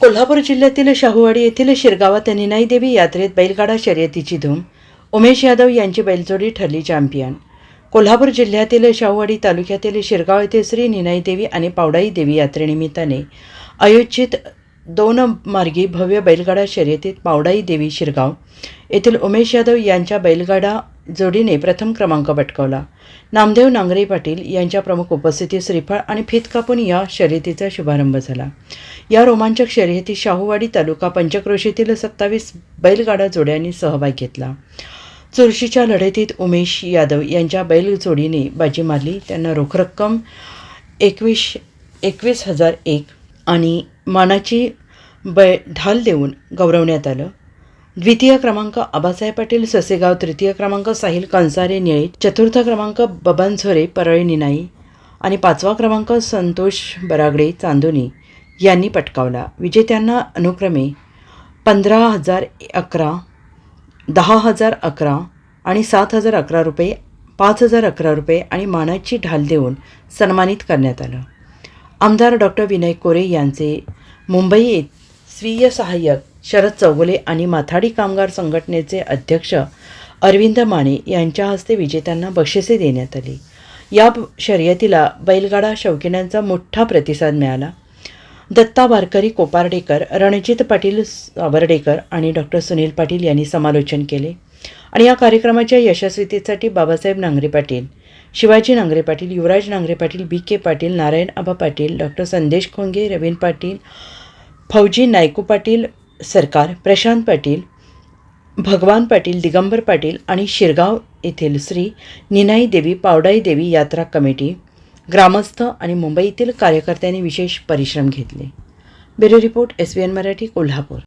कोल्हापूर जिल्ह्यातील शाहूवाडी येथील शिरगावात निनाई देवी यात्रेत बैलगाडा शर्यतीची धूम. उमेश यादव यांची बैलजोडी ठरली चॅम्पियन. कोल्हापूर जिल्ह्यातील शाहूवाडी तालुक्यातील शिरगाव येथे श्री निनाई देवी आणि पावडाई देवी यात्रेनिमित्ताने आयोजित दोन मार्गी भव्य बैलगाडा शर्यतीत पावडाई देवी शिरगाव येथील उमेश यादव यांच्या बैलगाडा जोडीने प्रथम क्रमांक पटकावला. नामदेव नांगरे पाटील यांच्या प्रमुख उपस्थितीत श्रीफळ आणि फित कापून या शर्यतीचा शुभारंभ झाला. या रोमांचक शर्यतीत शाहूवाडी तालुका पंचक्रोशीतील सत्तावीस बैलगाडा जोड्यांनी सहभाग घेतला. चुरशीच्या लढतीत उमेश यादव यांच्या बैल जोडीने बाजी मारली. त्यांना रोख रक्कम एकवीस एकवीस हजार एक आणि मानाची बै ढाल देऊन गौरवण्यात आलं. द्वितीय क्रमांक आबासाहेब पाटील ससेगाव तृतीय क्रमांक साहिल कंसारे निळे चतुर्थ क्रमांक बबन झोरे परळी निनाई आणि पाचवा क्रमांक संतोष बरागडे चांदोनी यांनी पटकावला. विजेत्यांना अनुक्रमे पंधरा हजार अकरा दहा हजार अकरा आणि सात हजार अकरा रुपये पाच हजार अकरा रुपये आणि मानाची ढाल देऊन सन्मानित करण्यात आलं. आमदार डॉक्टर विनय कोरे यांचे मुंबई येथ स्वीय सहाय्यक शरद चौगुले आणि माथाडी कामगार संघटनेचे अध्यक्ष अरविंद माने यांच्या हस्ते विजेत्यांना बक्षिसे देण्यात आली. या शर्यतीला बैलगाडा शौकीनांचा मोठा प्रतिसाद मिळाला. दत्ता वारकरी कोपार्डेकर रणजित पाटील सावर्डेकर आणि डॉक्टर सुनील पाटील यांनी समालोचन केले आणि या कार्यक्रमाच्या यशस्वीतेसाठी Babasaheb Nangare Patil Shivaji Nangare Patil Yuvraj Nangare Patil B K Patil Narayan Aba Patil doctor Sandesh Khonge रवीन पाटील फौजी नायकू पाटील सरकार प्रशांत पाटील भगवान पाटील दिगंबर पाटील आणि शिरगाव येथील श्री निनाई देवी पावडाई देवी यात्रा कमिटी ग्रामस्थ आणि मुंबईतील कार्यकर्त्यांनी विशेष परिश्रम घेतले. Bureau report S B N Marathi Kolhapur.